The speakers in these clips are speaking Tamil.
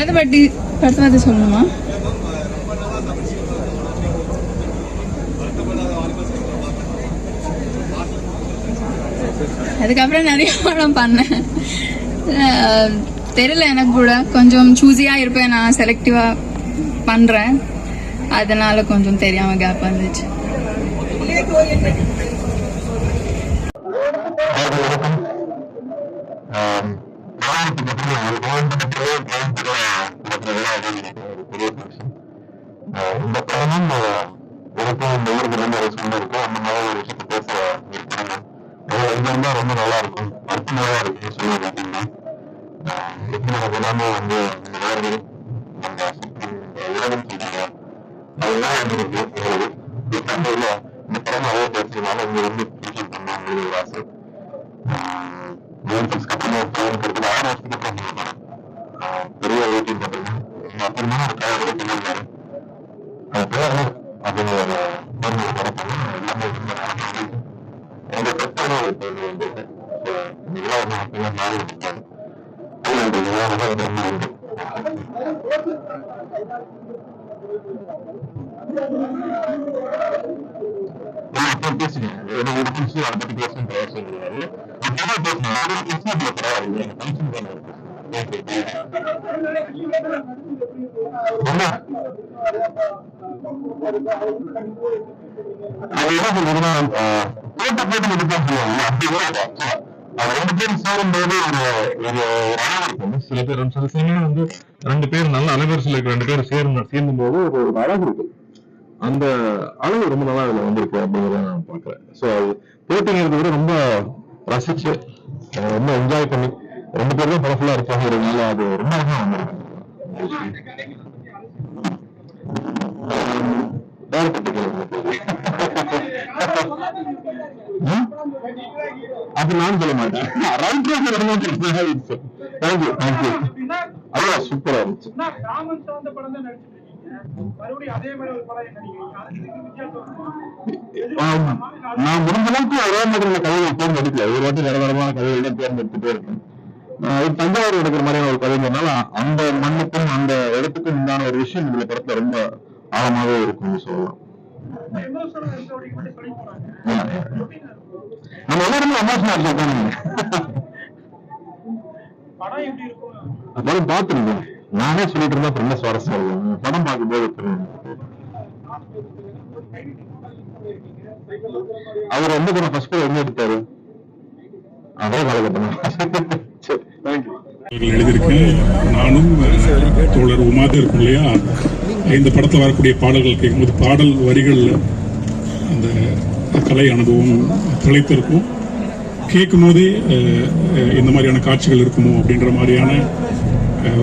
வலது பட்டி படத்தை பார்த்து சொல்லணுமா? அதுக்கப்புறம் நிறைய படம் பண்ணேன். தெரியல எனக்கு கூட. கொஞ்சம் சூஸியாக இருப்பேன். நான் செலக்டிவாக பண்ணுறேன் அதனால கொஞ்சம் தெரியாம கேப் வந்துச்சு. Um, படமும் பெற்றான ஒரு பொருள் வந்து இதெல்லாம் வந்து அப்படியே மாறி இருக்காரு ரொம்ப உண்டு நான் அப்போ பேசுறேன் எனக்கு ஒரு நிமிஷம் அதை பத்தி பேசணும் பிரயாசம் சொல்லுவாரு அப்பதான் பேசணும் அது இஸ்லாமிய போட்டு மட்டும் தான் சொல்லுவாங்க அப்படி கூட அவங்க ரெண்டு பேரும் சேரும்போது ஒரு ஒரு அழகு இருக்கும். சில பேர் சில சமயம் வந்து ரெண்டு பேர் நல்ல அலைவரிசையில் இருக்கிற ரெண்டு பேரும் சேரும் சேர்ந்தும் போது ஒரு ஒரு அழகு இருக்கு அந்த அழகு ரொம்ப நல்லா இதுல வந்திருக்கு அப்படிங்கிறத நான் பாக்குறேன் ஸோ அது போட்டிங்கிறத விட ரொம்ப ரசிச்சு ரொம்ப என்ஜாய் பண்ணி ரெண்டு பேரும் தான் பவர்ஃபுல்லா இருப்பாங்கிறதுனால அது ரொம்ப அழகா வந்திருக்கு. டேரக்டர் ம்? அது நான் சொல்ல மாட்டேன். ரைட் தேங்க்யூ தேங்க்யூ சூப்பரா இருந்துச்சு. நான் முடிஞ்ச அளவுக்கு ஒரே மாதிரியான கதைகள் தேர்ந்தெடுக்கல ஒரு வாட்டி வேறமான கதைகள் தேர்ந்தெடுத்துட்டே இருக்கேன். தஞ்சாவூர் எடுக்கிற மாதிரியான ஒரு கதைங்கிறதுனால அந்த மண்ணுக்கும் அந்த இடத்துக்கும் உண்டான ஒரு விஷயம் இந்த படத்துல ரொம்ப ஆழமாவே இருக்கும்னு சொல்லலாம். நம்ம எல்லாருமே எமோஷனல் படம் பார்த்துருந்தேன் நானே சொல்லிட்டு இருந்தா என்ன சுவாரஸ்யம் இருக்கும் படம் பார்க்கும்போது தெரியும். அவர் எந்த படம் ஃபர்ஸ்ட் படம் என்ன எடுத்தாரு? அதே காலகட்டம் எழுதியிருக்கேன் நானும் தோழர் உமாதே இருக்கும் இல்லையா? இந்த படத்தில் வரக்கூடிய பாடல்கள் கேட்கும்போது பாடல் வரிகளில் அந்த கலை அனுபவம் திளைத்திருக்கும் கேட்கும்போதே இந்த மாதிரியான காட்சிகள் இருக்குமோ அப்படின்ற மாதிரியான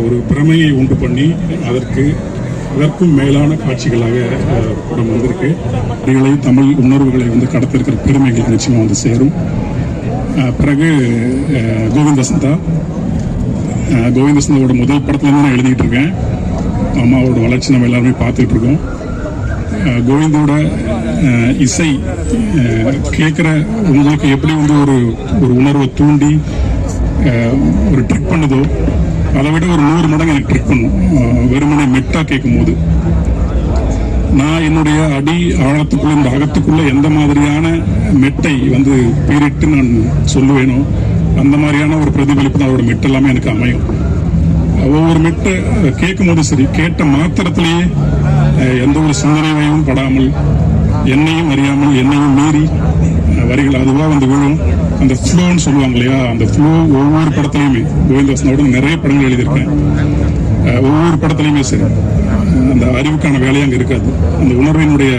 ஒரு பிரமையை உண்டு பண்ணி அதற்கு அதற்கும் மேலான காட்சிகளாக படம் வந்திருக்கு. நீங்களையும் தமிழ் உணர்வுகளை வந்து கடத்திருக்கிற பெருமைகள் நிச்சயமாக வந்து சேரும். பிறகு அஹ், கோவிந்த சந்தா. கோவிந்தசனோட முதல் படத்துல தான் நான் எழுதிட்டு இருக்கேன். அம்மாவோட வளர்ச்சி நம்ம எல்லாருமே பார்த்துட்டு இருக்கோம் கோவிந்தோட அஹ் இசை கேட்குற உங்களுக்கு எப்படி வந்து ஒரு ஒரு உணர்வை தூண்டி அஹ் ஒரு ட்ரிக் பண்ணுதோ அதை விட ஒரு நூறு மடங்கு எனக்கு ட்ரிக் பண்ணும். வெறுமனை வெறுமனே மெட்டா கேட்கும் போது நான் என்னுடைய அடி ஆழத்துக்குள்ள இந்த அகத்துக்குள்ள எந்த மாதிரியான மெட்டை வந்து பேரிட்டு நான் சொல்லுவேனோ அந்த மாதிரியான ஒரு பிரதிபலிப்பு தான் அவரோட மெட்டெல்லாமே எனக்கு அமையும். ஒவ்வொரு மெட்டு கேட்கும் போது சரி கேட்ட மாத்திரத்திலேயே எந்த ஒரு சிந்தனையும் படாமல் என்னையும் அறியாமல் என்னையும் மீறி வரிகள் அதுவாக வந்து விழும். அந்த ஃப்ளோன்னு சொல்லுவாங்க இல்லையா? அந்த ஃப்ளோ ஒவ்வொரு படத்துலையுமே கோவிந்தாசனோட நிறைய படங்கள் எழுதியிருக்கேன். ஒவ்வொரு படத்துலையுமே சரி அந்த அறிவுக்கான வேலையை அங்கே இருக்காது. அந்த உணர்வினுடைய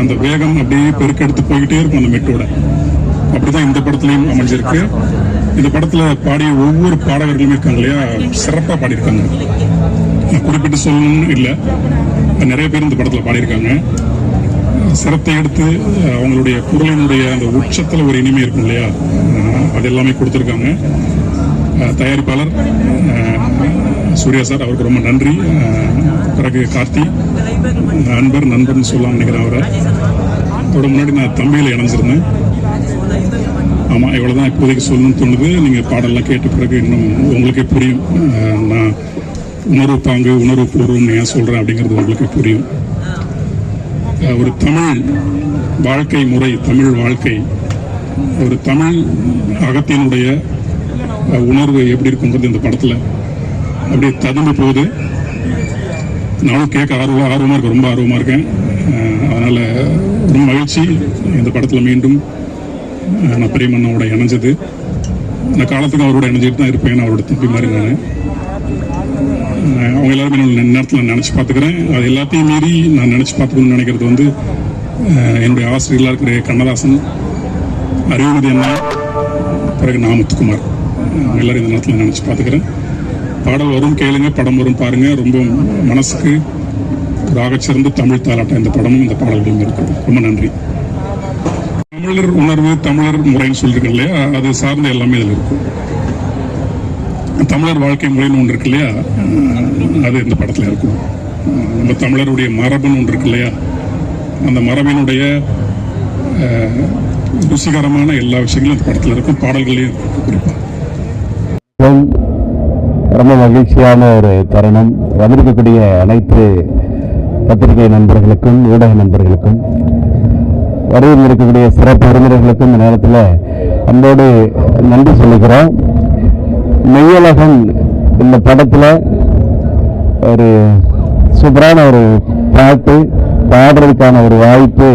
அந்த வேகம் அப்படியே பெருக்கெடுத்து போய்கிட்டே இருக்கும் அந்த மெட்டோட. அப்படிதான் இந்த படத்துலையும் அமைஞ்சிருக்கு. இந்த படத்துல பாடிய ஒவ்வொரு பாடகர்களுமே இருக்காங்க இல்லையா? சிறப்பா பாடியிருக்காங்க. நான் குறிப்பிட்டு சொல்லணும்னு இல்லை. நிறைய பேர் இந்த படத்துல பாடியிருக்காங்க. சிரத்தை எடுத்து அவங்களுடைய குரலினுடைய அந்த உச்சத்துல ஒரு இனிமை இருக்கும் இல்லையா? அது எல்லாமே கொடுத்துருக்காங்க. தயாரிப்பாளர் சூர்யா சார் அவருக்கு ரொம்ப நன்றி. பிறகு கார்த்தி அன்பர் நண்பர்னு சொல்லலாம் நினைக்கிறேன் அவரை. அதோட முன்னாடி நான் தம்பியில் இணைஞ்சிருந்தேன். ஆமா இவ்வளவுதான் இப்போதைக்கு சொல்லணும்னு தோணுது. நீங்க பாடல்லாம் கேட்ட பிறகு இன்னும் உங்களுக்கே புரியும். நான் உணர்வு பாங்கு உணர்வு பூர்வம் ஏன் சொல்கிறேன் அப்படிங்கிறது உங்களுக்கு புரியும். ஒரு தமிழ் வாழ்க்கை முறை தமிழ் வாழ்க்கை ஒரு தமிழ் அகத்தினுடைய உணர்வு எப்படி இருக்குங்கிறது இந்த படத்தில் அப்படியே ததும்பு போகுது. நானும் கேட்க ஆர்வம் ஆர்வமாக இருக்கேன் ரொம்ப ஆர்வமாக இருக்கேன். அதனால ரொம்ப மகிழ்ச்சி. இந்த படத்தில் மீண்டும் நான் பிரியமண்ணாவோட இணைஞ்சது. அந்த காலத்துக்கு அவரோட இணைஞ்சிட்டு தான் இருப்பேன் அவரோட தம்பி மாதிரி நான். அவங்க எல்லாருமே நான் நேரத்தில் நினச்சி பார்த்துக்கிறேன். அது எல்லாத்தையும் மீறி நான் நினச்சி பார்த்துக்கணும்னு நினைக்கிறது வந்து என்னுடைய ஆசிரியர்களாக இருக்கிற கண்ணதாசன் அறிவுமதி அண்ணா பிறகு நான் முத்துக்குமார். அவங்க எல்லாரும் இந்த நேரத்தில் நினச்சி பார்த்துக்கிறேன். பாடல் வரும் கேளுங்க. படம் வரும் பாருங்க. ரொம்ப மனசுக்கு ராகச்சிறந்து தமிழ் தாலாட்டம் இந்த படமும் இந்த பாடல்களும் இருக்குது ரொம்ப நன்றி. தமிழர் உணர்வு தமிழர் முறைன்னு சொல்றீங்க இல்லையா? அது சார்ந்த எல்லாமே இதில் இருக்கும். தமிழர் வாழ்க்கை முறைன்னு ஒன்று இருக்கு இல்லையா? அது இந்த படத்தில் இருக்கும். நம்ம தமிழருடைய மரபுன்னு ஒன்று இருக்கு இல்லையா? அந்த மரபினுடைய அஹ், ருசிகரமான எல்லா விஷயங்களும் இந்த படத்தில் இருக்கும். பாடல்களையும் குறிப்பாக மிகவும் ரொம்ப மகிழ்ச்சியான ஒரு தருணம். வந்திருக்கக்கூடிய அனைத்து பத்திரிகை நண்பர்களுக்கும் ஊடக நண்பர்களுக்கும் வரையில் இருக்கக்கூடிய சிறப்பு விருந்தினர்களுக்கும் இந்த நேரத்தில் அன்போடு நன்றி சொல்லுகிறோம் மெய்யலகன் இந்த படத்தில் ஒரு சூப்பரான ஒரு பாட்டு பாடுறதுக்கான ஒரு வாய்ப்பு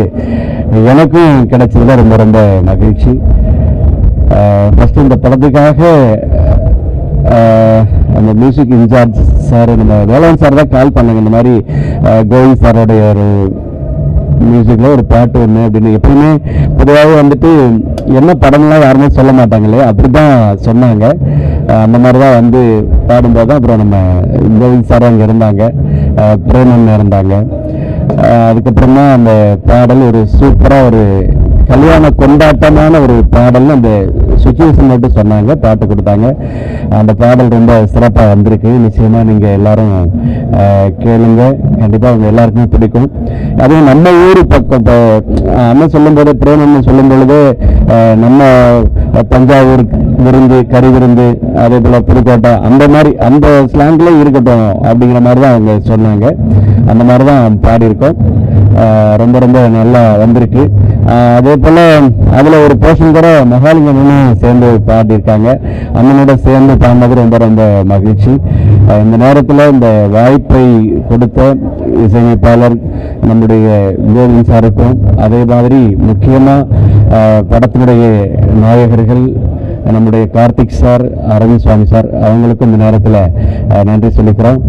எனக்கும் கிடைச்சதுல ரொம்ப ரொம்ப மகிழ்ச்சி. ஃபஸ்ட்டு இந்த படத்துக்காக அந்த மியூசிக் இன்சார்ஜ் சார் நம்ம வேளாண் சார் தான் கால் பண்ணாங்க. இந்த மாதிரி கோவிந்த் சாரோடைய ஒரு மியூசிக்கில் ஒரு பாட்டு ஒன்று அப்படின்னு. எப்பவுமே பொதுவாகவே வந்துட்டு என்ன படம்லாம் யாருமே சொல்ல மாட்டாங்களே அப்படி தான் சொன்னாங்க அந்த மாதிரி தான் வந்து பாடும்போது தான் அப்புறம் நம்ம கோவிந்த் சார் அங்கே இருந்தாங்க. பிரேமன் இருந்தாங்க. அதுக்கப்புறமா அந்த பாடல் ஒரு சூப்பராக ஒரு கல்யாண கொண்டாட்டமான ஒரு பாடல்னு அந்த சுச்சுவேஷன் மட்டும் சொன்னாங்க பாட்டு கொடுத்தாங்க. அந்த பாடல் ரொம்ப சிறப்பாக வந்திருக்கு. நிச்சயமாக நீங்கள் எல்லாரும் கேளுங்க. கண்டிப்பாக அவங்க எல்லாருக்குமே பிடிக்கும். அதுவும் நம்ம ஊர் பக்கம் இப்போ அண்ணன் சொல்லும்போது பிரேமன்னு சொல்லும் பொழுது நம்ம தஞ்சாவூர் விருந்து கறி விருந்து அதே போல் புதுக்கோட்டை அந்த மாதிரி அந்த ஸ்லாங்கில் இருக்கட்டும் அப்படிங்கிற மாதிரி தான் அவங்க சொன்னாங்க. அந்த மாதிரி தான் பாடியிருக்கோம். ரொம்ப ரொம்ப நல்லா வந்திருக்கு. அதே போல் அதில் ஒரு போர்ஷன் கூட மகாலிங்கமும் சேர்ந்து பாடியிருக்காங்க. அண்ணனோட சேர்ந்து பாடினது ரொம்ப ரொம்ப மகிழ்ச்சி. இந்த நேரத்தில் இந்த வாய்ப்பை கொடுத்த இசையமைப்பாளர் நம்முடைய கோவிந்த் சாருக்கும் அதே மாதிரி முக்கியமாக படத்தினுடைய நாயகர்கள் நம்முடைய கார்த்திக் சார் அரவிந்த் சுவாமி சார் அவங்களுக்கும் இந்த நேரத்தில் நன்றி சொல்லிக்கிறோம்.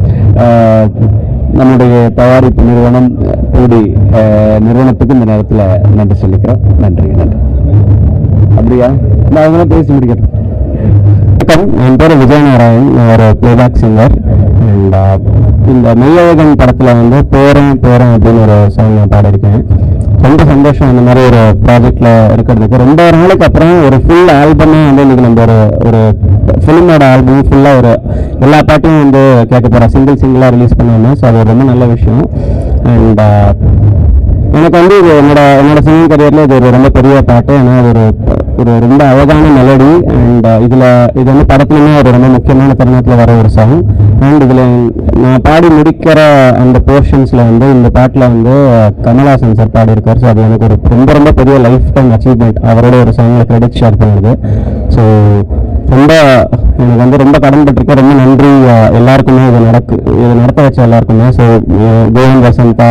நம்முடைய தயாரிப்பு நிறுவனம் கூடி நிறுவனத்துக்கு இந்த நேரத்தில் நன்றி சொல்லிக்கிறோம். நன்றி நன்றி. அப்படியா? நான் அதெல்லாம் பேசி முடிக்கிறேன் என் பேர் விஜயநாராயண் நான் ஒரு பிளேபேக் சிங்கர் அண்ட் இந்த மெய்யழகன் படத்தில் வந்து போகிறேன் போகிறேன் அப்படின்னு ஒரு சாங் நான் பாடியிருக்கேன். ரொம்ப சந்தோஷம். அந்த மாதிரி ஒரு ப்ராஜெக்டில் இருக்கிறதுக்கு ரொம்ப நாளைக்கு அப்புறம் ஒரு ஃபுல் ஆல்பமே வந்து இன்னைக்கு நம்ம ஒரு ஒரு ஃபிலிமோட ஆல்பம் ஃபுல்லாக ஒரு எல்லா பாட்டையும் வந்து கேட்க போகிறோம் சிங்கிள் சிங்கிளாக ரிலீஸ் பண்ணாமல் ஸோ அது ரொம்ப நல்ல விஷயம். அண்ட் uh, எனக்கு வந்து இது என்னோட என்னோட சிங்கிங் கரியரில் இது ஒரு ரொம்ப பெரிய பாட்டு. ஏன்னா அது ஒரு ஒரு ரொம்ப அழகான மெலடி அண்ட் இதில் இது வந்து படத்துலையுமே ஒரு ரொம்ப முக்கியமான தருணத்தில் வர ஒரு சாங் அண்ட் இதில் நான் பாடி முடிக்கிற அந்த போர்ஷன்ஸில் வந்து இந்த பாட்டில் வந்து uh, கமல்ஹாசன் சார் பாடியிருக்கார். ஸோ அது எனக்கு ஒரு ரொம்ப ரொம்ப பெரிய லைஃப் டைம் அச்சீவ்மெண்ட் அவரோட ஒரு சாங்கில் கிரெடிட் ஷேர் பண்ணுது ஸோ ரொம்ப எனக்கு வந்து ரொம்ப கடன்பட்டிருக்கேன் ரொம்ப நன்றி எல்லாருக்குமே இது நடக்கு இது நடத்த வச்ச எல்லாருக்குமே. ஸோ கோவிந்த் வசந்தா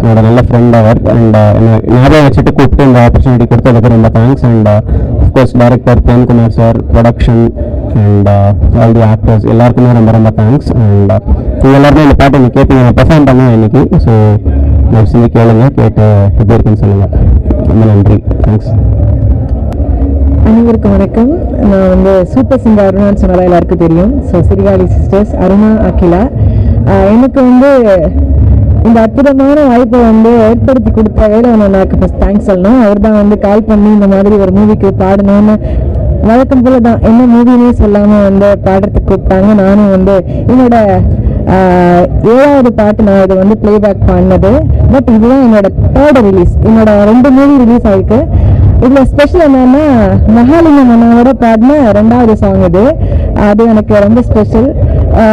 என்னோட நல்ல ஃப்ரெண்ட் அவர் அண்ட் என்ன ஞாபகம் வச்சுட்டு கூப்பிட்டு இந்த ஆப்பர்ச்சுனிட்டி கொடுத்ததுக்கு ரொம்ப thanks and of course director Premkumar sir production and all the actors எல்லாருக்குமே ரொம்ப ரொம்ப தேங்க்ஸ் அண்ட் நீங்கள் எல்லாருமே இந்த பாட்டை நீங்கள் கேட்பீங்க பெர்ஃபார்ம் பண்ணேன் இன்னைக்கு. ஸோ நான் செஞ்சு கேளுங்க கேட்டு எப்படி இருக்குன்னு சொல்லுங்கள் ரொம்ப நன்றி. தேங்க்ஸ் அனைவருக்கும் வணக்கம். நான் வந்து சூப்பர் சிங்கர் அருணான்னு சொன்னாலும் எல்லாருக்கும் தெரியும். So Sirkali sisters Aruna Akila. எனக்கு வந்து இந்த அற்புதமான வாய்ப்பை வந்து ஏற்படுத்தி கொடுத்த வேலைவனாக்கு ஃபஸ்ட் தேங்க்ஸ் சொல்லணும். அவர் தான் வந்து கால் பண்ணி இந்த மாதிரி ஒரு மூவிக்கு பாடணும்னு வழக்கம் போல தான் என்ன மூவினே சொல்லாமல் வந்து பாடுறதுக்கு கூப்பிட்டாங்க. நானும் வந்து என்னோட ஏழாவது பாட்டு நான் இது வந்து பிளேபேக் பண்ணது. பட் இதுதான் என்னோட தேர்ட் ரிலீஸ் என்னோட ரெண்டு மூவி ரிலீஸ் ஆயிருக்கு. இதில் ஸ்பெஷல் என்னன்னா மகாலிங்கம் அண்ணாவோட பாடின ரெண்டாவது சாங் இது. அது எனக்கு ரொம்ப ஸ்பெஷல்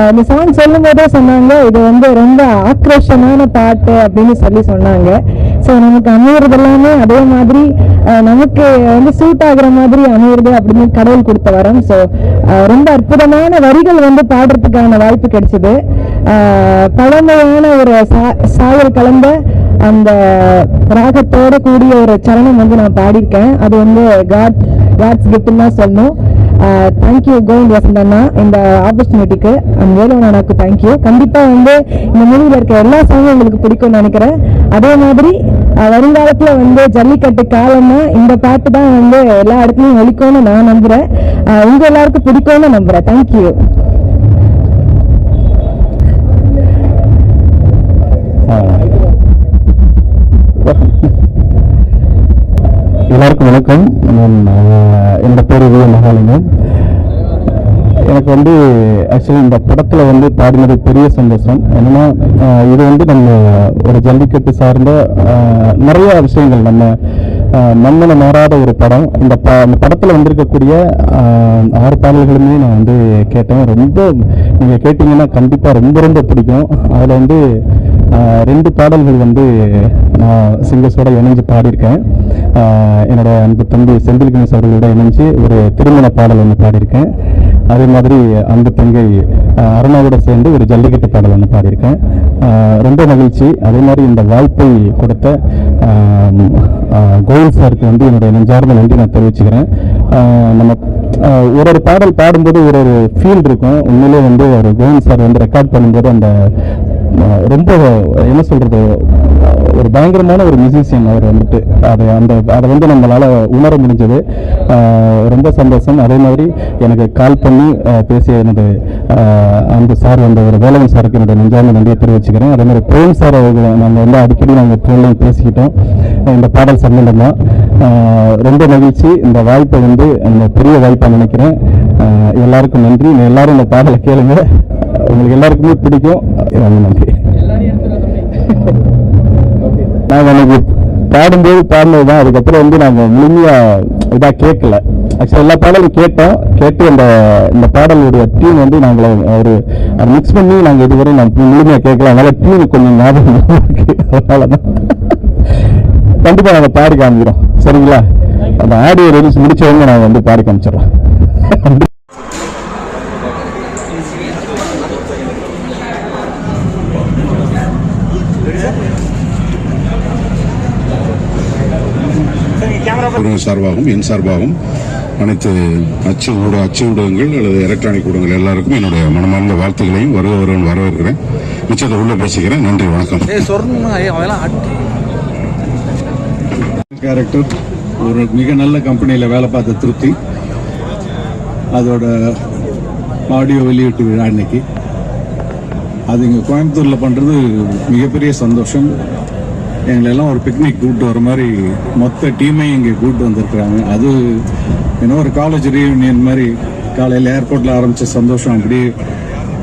இந்த சாங் சொல்லும் போதே சொன்னாங்க இது வந்து ரொம்ப ஆக்ரோஷமான பாட்டு அப்படின்னு சொல்லி சொன்னாங்க. ஸோ நமக்கு அமையிறது எல்லாமே அதே மாதிரி நமக்கு வந்து சூட் ஆகுற மாதிரி அமையிறது அப்படின்னு கடவுள் கொடுத்த வரம். ஸோ ரொம்ப அற்புதமான வரிகள் வந்து பாடுறதுக்கான வாய்ப்பு கிடைச்சது. பழமையான ஒரு சா- சாயல் கலந்த அந்த ராகத்தோட கூடிய ஒரு சரணம் வந்து நான் பாடியிருக்கேன். அது வந்து காட் காட்ஸ் கிஃப்ட்னு தான் சொல்லணும். தேங்க்யூ கோவிந்த் வசந்தண்ணா இந்த ஆப்பர்ச்சுனிட்டிக்கு அந்த வேலுவனாக்கு தேங்க்யூ கண்டிப்பாக வந்து இந்த மூவியில் இருக்க எல்லா சாங்கும் உங்களுக்கு பிடிக்கும்னு நினைக்கிறேன். அதே மாதிரி வருங்காலத்தில் வந்து ஜல்லிக்கட்டு காலம்னா இந்த பாட்டு தான் வந்து எல்லா இடத்துலையும் ஒழிக்கும்னு நான் நம்புகிறேன் உங்கள் எல்லாருக்கும் பிடிக்கும்னு நம்புகிறேன் தேங்க்யூ எல்லாருக்கும் வணக்கம். என்னோட பேர் விஜய மகாலிங்கம். எனக்கு வந்து ஆக்சுவலி இந்த படத்தில் வந்து பாடினது பெரிய சந்தோஷம். என்னன்னா இது வந்து நம்ம ஒரு ஜல்லிக்கட்டு சார்ந்த நிறைய விஷயங்கள். நம்ம மண்ணில் மாறாத ஒரு படம். இந்த ப இந்த படத்தில் வந்திருக்கக்கூடிய ஆறு பாடல்களுமே நான் வந்து கேட்டேன். ரொம்ப நீங்கள் கேட்டிங்கன்னா கண்டிப்பாக ரொம்ப ரொம்ப பிடிக்கும். அதில் வந்து ரெண்டு பாடல்கள் வந்து நான் சிங்கர்ஸோட இணைஞ்சு பாடியிருக்கேன். என்னோட அன்பு தம்பி செந்தில் கணேஷ் அவர்களோட இணைஞ்சு ஒரு திருமண பாடல் ஒன்று பாடியிருக்கேன். அதே மாதிரி அன்பு தங்கை அருணாவோட சேர்ந்து ஒரு ஜல்லிக்கட்டு பாடல் ஒன்று பாடியிருக்கேன். ரொம்ப மகிழ்ச்சி. அதே மாதிரி இந்த வாய்ப்பை கொடுத்த கோவில் சாருக்கு வந்து என்னுடைய நெஞ்சார்ந்த நன்றி நான் தெரிவிச்சுக்கிறேன். நம்ம ஒரு ஒரு பாடல் பாடும்போது ஒரு ஒரு ஃபீல் இருக்கும். உண்மையிலே வந்து ஒரு கோவிந்த் சார் வந்து ரெக்கார்ட் பண்ணும்போது அந்த ரொம்ப என்ன சொல்றது ஒரு பயங்கரமான ஒரு மியூசிஷியன் அவர் வந்துட்டு அது அந்த அதை வந்து நம்மளால் உணர முடிஞ்சது. ரொம்ப சந்தோஷம். அதே மாதிரி எனக்கு கால் பண்ணி பேசிய எனது அந்த சார் அந்த ஒரு வேலவன் சாருக்கு என்னுடைய நெஞ்சார்ந்த நன்றியை தெரிவிச்சுக்கிறேன். அதே மாதிரி பிரேம் சார் அவர்கள் நாங்கள் வந்து அடிக்கடி நாங்கள் ஃபோன்லையும் பேசிக்கிட்டோம். இந்த பாடல் சம்பந்தமா. ரொம்ப மகிழ்ச்சி. இந்த வாய்ப்பை வந்து அந்த பெரிய வாய்ப்பாக நினைக்கிறேன். எல்லாருக்கும் நன்றி. எல்லாரும் இந்த பாடலை கேளுங்க. உங்களுக்கு எல்லாருக்குமே பிடிக்கும். ரொம்ப நன்றி. நாங்கள் அன்னைக்கு பாடும்போது பாடினது தான் அதுக்கப்புறம் வந்து நாங்கள் முழுமையாக இதாக கேட்கல. ஆக்சுவலாக எல்லா பாடலும் கேட்டோம். கேட்டு அந்த இந்த பாடலுடைய டியூன் வந்து நாங்கள் ஒரு அதை மிக்ஸ் பண்ணி நாங்கள் இதுவரை நான் முழுமையாக கேட்கல. அதனால டியூன் கொஞ்சம் ஞாபகம் அதனால தான் கண்டிப்பாக நாங்கள் பாடி காமிக்கிறோம். சரிங்களா? அந்த ஆடியோ ரிலீஸ் முடிச்ச உடனே நாங்கள் வந்து பாடி காமிச்சிடறோம் குடும்ப சார்பாகவும் என் சார்பாகவும் அனைத்து அச்சு ஊட அச்சு ஊடகங்கள் அல்லது எலக்ட்ரானிக் ஊடகங்கள் எல்லாருக்கும் என்னுடைய மனமார்ந்த வாழ்த்துக்களையும் வருக வருவன் வரவேற்கிறேன். மிச்சத்தை உள்ள பேசிக்கிறேன். நன்றி வணக்கம். கேரக்டர் ஒரு மிக நல்ல கம்பெனியில் வேலை பார்த்த திருப்தி. அதோட ஆடியோ வெளியீட்டு விழா இன்னைக்கு அது இங்கே கோயம்புத்தூரில் பண்ணுறது மிகப்பெரிய சந்தோஷம். எங்களெல்லாம் ஒரு பிக்னிக் கூப்பிட்டு வர மாதிரி மொத்த டீமையும் இங்கே கூப்பிட்டு வந்திருக்கிறாங்க. அது இன்னும் ஒரு காலேஜ் ரீயூனியன் மாதிரி காலையில் ஏர்போர்ட்டில் ஆரம்பித்த சந்தோஷம் அப்படியே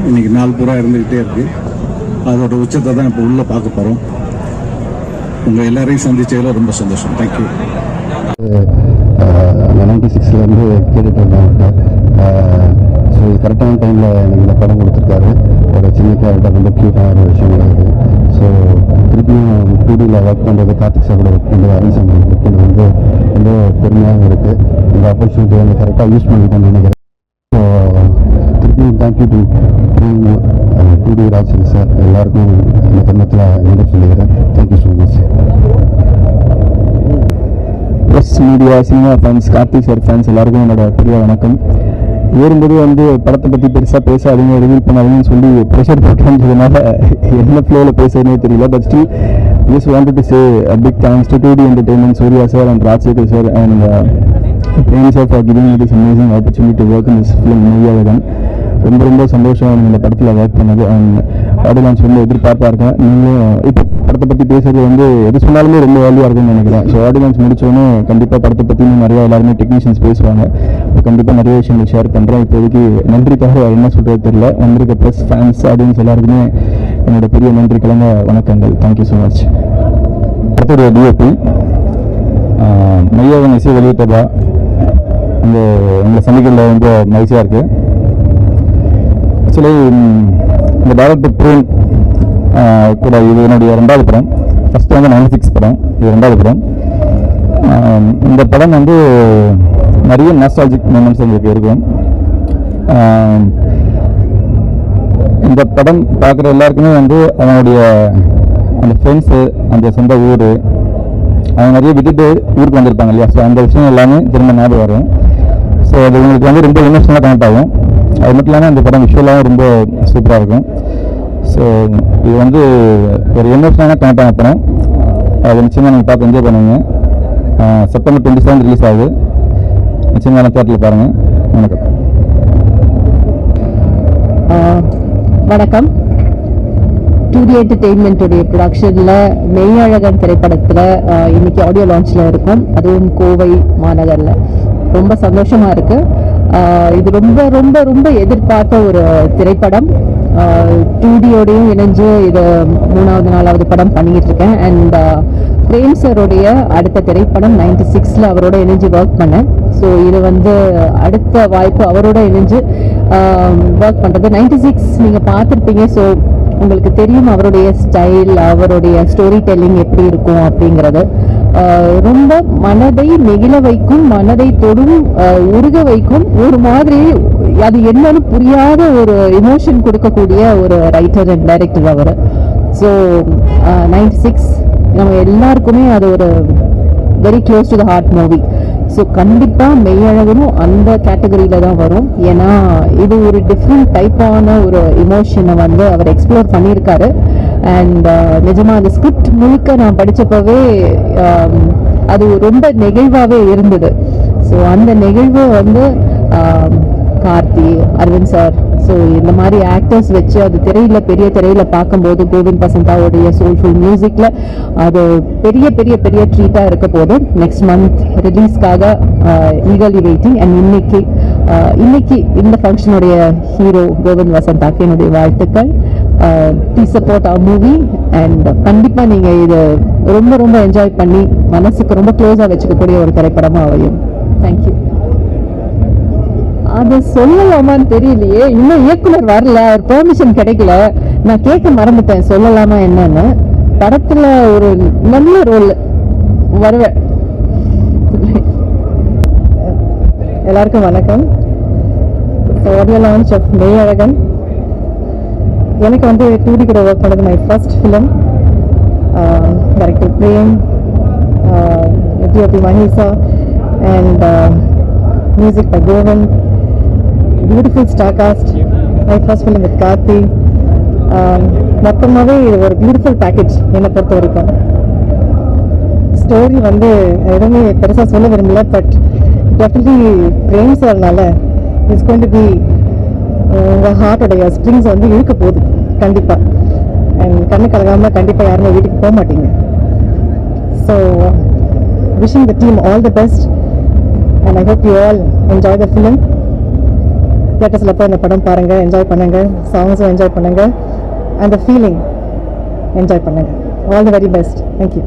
இன்னைக்கு நாள் பூரா இருந்துக்கிட்டே இருக்குது அதோட உச்சத்தை தான் இப்போ உள்ளே பார்க்க போகிறோம் உங்கள் எல்லாரையும் சந்தித்ததில் ரொம்ப சந்தோஷம். தேங்க்யூ நைன்டி சிக்ஸ்லேருந்து கேட்டுட்டு இருந்தாங்க ஸோ கரெக்டான டைமில் எனக்கு இந்த படம் கொடுத்துருக்காரு. ஒரு சின்ன கேரக்டர் ரொம்ப க்யூட்டான ஒரு விஷயம் கிடையாது. ஸோ திருப்பியும் டூடியில் ஒர்க் பண்ணுறது கார்த்திக் சார் கூட ஒர்க் பண்ணுறது அருண் சார் ஒர்க் பண்ணுறது வந்து ரொம்ப பெருமையாக இருக்குது இந்த ஆப்பர்ச்சுனிட்டி வந்து கரெக்டாக யூஸ் பண்ணிட்டேன்னு நினைக்கிறேன். ஸோ திருப்பியும் thank you to Tudi Rajan sir எல்லாருக்கும் இந்த தருணத்தில் நன்றி சொல்லிக்கிறேன். Thank you so much press media cinema fans Karthik sir fans எல்லாருக்கும் என்னோட பெரிய வணக்கம். ஏறும்போது வந்து படத்தை பற்றி பெருசாக பேசாதீங்க ரிவீல் பண்ணாதீங்கன்னு சொல்லி ப்ரெஷர் போட்டுறதுனால என்ன ஃப்ளோவில் பேசுறதுனே தெரியல but still just wanted to say big thanks to two D entertainment Suriya sir and Rajasekar sir and fans of giving it is amazing opportunity to work in this film மூவியாக ரொம்ப ரொம்ப சந்தோஷம் இந்த படத்தில் ஒர்க் பண்ணது அண்ட் ஆடியோ லான்ச் ரொம்ப எதிர்பார்ப்பாக இருக்கேன். நீங்களும் இப்போ படத்தை பற்றி பேசுறது வந்து எது சொன்னாலுமே ரொம்ப வேல்யூவாக இருக்கும்னு நினைக்கிறேன். ஸோ ஆடியோ லான்ச் முடிச்சோடனே கண்டிப்பாக படத்தை பற்றி நிறையா எல்லாருமே டெக்னீஷியன்ஸ் பேசுவாங்க. கண்டிப்பாக நிறைய விஷயங்கள் ஷேர் பண்ணுறேன் இப்போதைக்கு நன்றி தவிர என்ன சொல்கிறது தெரியல. வந்திருக்க ப்ளஸ் ஃபேன்ஸ் ஆடியன்ஸ் எல்லாருக்குமே என்னோட பெரிய நன்றி கிழங்க வணக்கங்கள். தேங்க்யூ ஸோ மச் படத்துடைய டிஓபி மையாவின் இசை வெளியிட்டதா அந்த உங்களை சந்திக்கிறதுல ரொம்ப மகிழ்ச்சியாக இருக்குது ஆக்சுவலி இந்த டேரக்டர் பிரேம் கூட இது என்னுடைய ரெண்டாவது படம். ஃபஸ்ட்டு வந்து நைன்டி சிக்ஸ் படம். இது ரெண்டாவது படம். இந்த படம் வந்து நிறைய நாஸ்டாலஜிக் மூமெண்ட்ஸ் எங்களுக்கு இருக்கும். இந்த படம் பார்க்குற எல்லாருக்குமே வந்து அவனுடைய அந்த ஃப்ரெண்ட்ஸு அந்த சொந்த ஊர் அவங்க நிறைய விட்டுட்டு ஊருக்கு வந்திருப்பாங்க இல்லையா? ஸோ அந்த விஷயம் எல்லாமே திரும்ப ஞாபகம் வரும். ஸோ அது உங்களுக்கு வந்து ரொம்ப இமோஷனலாக கனெக்ட் ஆகும். அது மட்டும் இல்லாமல் அந்த படம் விஷுவலாகவும் ரொம்ப சூப்பராக இருக்கும். ஸோ இது வந்து ஒரு எமோஷனலான கனெக்ட் ஆன படம். அது நிச்சயமாக நீங்கள் பார்த்து என்ஜாய் பண்ணுவீங்க. செப்டம்பர் டுவெண்ட்டி செவன் ரிலீஸ் ஆகுது. நிச்சயமாக தேட்டரில் பாருங்கள் வணக்கம். வணக்கம். டூடி என்டர்டெயின்மெண்ட்டுடைய ப்ரொடக்ஷனில் மெய்யழகன் திரைப்படத்தில் இன்னைக்கு ஆடியோ லான்ச்சில் இருக்கும். அதுவும் கோவை மாநகரில். ரொம்ப சந்தோஷமாக இருக்குது இது ரொம்ப ரொம்ப ரொம்ப எதிர்பார்த்த ஒரு திரைப்படம். டூடியோடையும் இணைஞ்சு இது மூணாவது நாலாவது படம் பண்ணிக்கிட்டு இருக்கேன் அண்ட் பிரேம் சருடைய அடுத்த திரைப்படம் நைன்டி சிக்ஸில் அவரோட இணைஞ்சு ஒர்க் பண்ணேன். ஸோ இது வந்து அடுத்த வாய்ப்பு அவரோட இணைஞ்சு ஒர்க் பண்ணுறது நைன்டி சிக்ஸ் நீங்கள் பார்த்துருப்பீங்க. ஸோ உங்களுக்கு தெரியும் அவருடைய ஸ்டைல் அவருடைய ஸ்டோரி டெல்லிங் எப்படி இருக்கும் அப்படிங்கிறது. ஆஹ் ரொம்ப மனதை நெகிழ வைக்கும் மனதை தொடும் உருக வைக்கும் ஒரு மாதிரி அது என்னன்னு புரியாத ஒரு இமோஷன் கொடுக்கக்கூடிய ஒரு ரைட்டர் அண்ட் டைரக்டர் அவர். ஸோ நைன்டி சிக்ஸ் நம்ம எல்லாருக்குமே அது ஒரு very close to the heart movie so கண்டிப்பாக மெய்யழகனும் அந்த கேட்டகரியில் தான் வரும். ஏன்னா இது ஒரு டிஃப்ரெண்ட் டைப்பான ஒரு இமோஷனை வந்து அவர் எக்ஸ்ப்ளோர் பண்ணியிருக்காரு. அண்ட் uh, நிஜமாக அந்த ஸ்கிரிப்ட் முழுக்க நான் படித்தப்பவே um, அது ரொம்ப நெகிழ்வாகவே இருந்தது. ஸோ அந்த நெகிழ்வு வந்து um, Karthi Arvind sir so இந்த மாதிரி ஆக்டர்ஸ் வச்சு அது திரையில் பெரிய திரையில் பார்க்கும்போது கோவிந்த் பசந்தாவுடைய சோல்ஃபுல் மியூசிக்கில் அது பெரிய பெரிய பெரிய ட்ரீட்டாக இருக்க போது நெக்ஸ்ட் மந்த் ரிலீஸ்க்காக ஈகலி வெயிட்டிங் அண்ட் இன்னைக்கு இன்னைக்கு இந்த ஃபங்க்ஷனுடைய ஹீரோ கோவிந்த் வசந்தாக்கு என்னுடைய வாழ்த்துக்கள். Please support a movie and கண்டிப்பாக நீங்கள் இதை ரொம்ப ரொம்ப என்ஜாய் பண்ணி மனசுக்கு ரொம்ப க்ளோஸாக வச்சுக்கக்கூடிய ஒரு திரைப்படமாக அமையும். தேங்க்யூ அது சொல்லலாமான்னு தெரியலையே. இன்னும் இயக்குனர் வரல. அவர் பெர்மிஷன் கிடைக்கல. நான் கேட்க மறந்துட்டேன். சொல்லலாமா என்னன்னு. படத்துல ஒரு நல்ல ரோல் வருவேன் எல்லாருக்கும் வணக்கம். ஆடியோ லான்ச் ஆஃப் மெய்யழகன் எனக்கு வந்து டூடி கூட ஒர்க் பண்ணது my first film director Prem DOP Mahesha and music by Govind beautiful star cast my first film with Karthi மொத்தமாகவே இது ஒரு பியூட்டிஃபுல் பேக்கேஜ் என்னை பொறுத்த வரைக்கும் ஸ்டோரி வந்து எதுவுமே பெருசாக சொல்ல விரும்பல பட் டெஃபினெட்லி பிரேம் சார்னால இட்ஸ் கொண்டு பி உங்கள் ஹார்ட்டோடைய ஸ்ப்ரிங்ஸ் வந்து இழுக்க போகுது கண்டிப்பாக அண்ட் கண்ணு கலகாமல் கண்டிப்பாக யாருமே வீட்டுக்கு போக மாட்டீங்க. So wishing the team all the best and I hope you all enjoy the film தேட்டர்ஸில் போய் இந்த படம் பாருங்கள் என்ஜாய் பண்ணுங்கள் சாங்ஸும் என்ஜாய் பண்ணுங்கள் அந்த ஃபீலிங் என்ஜாய் பண்ணுங்கள் all the very best thank you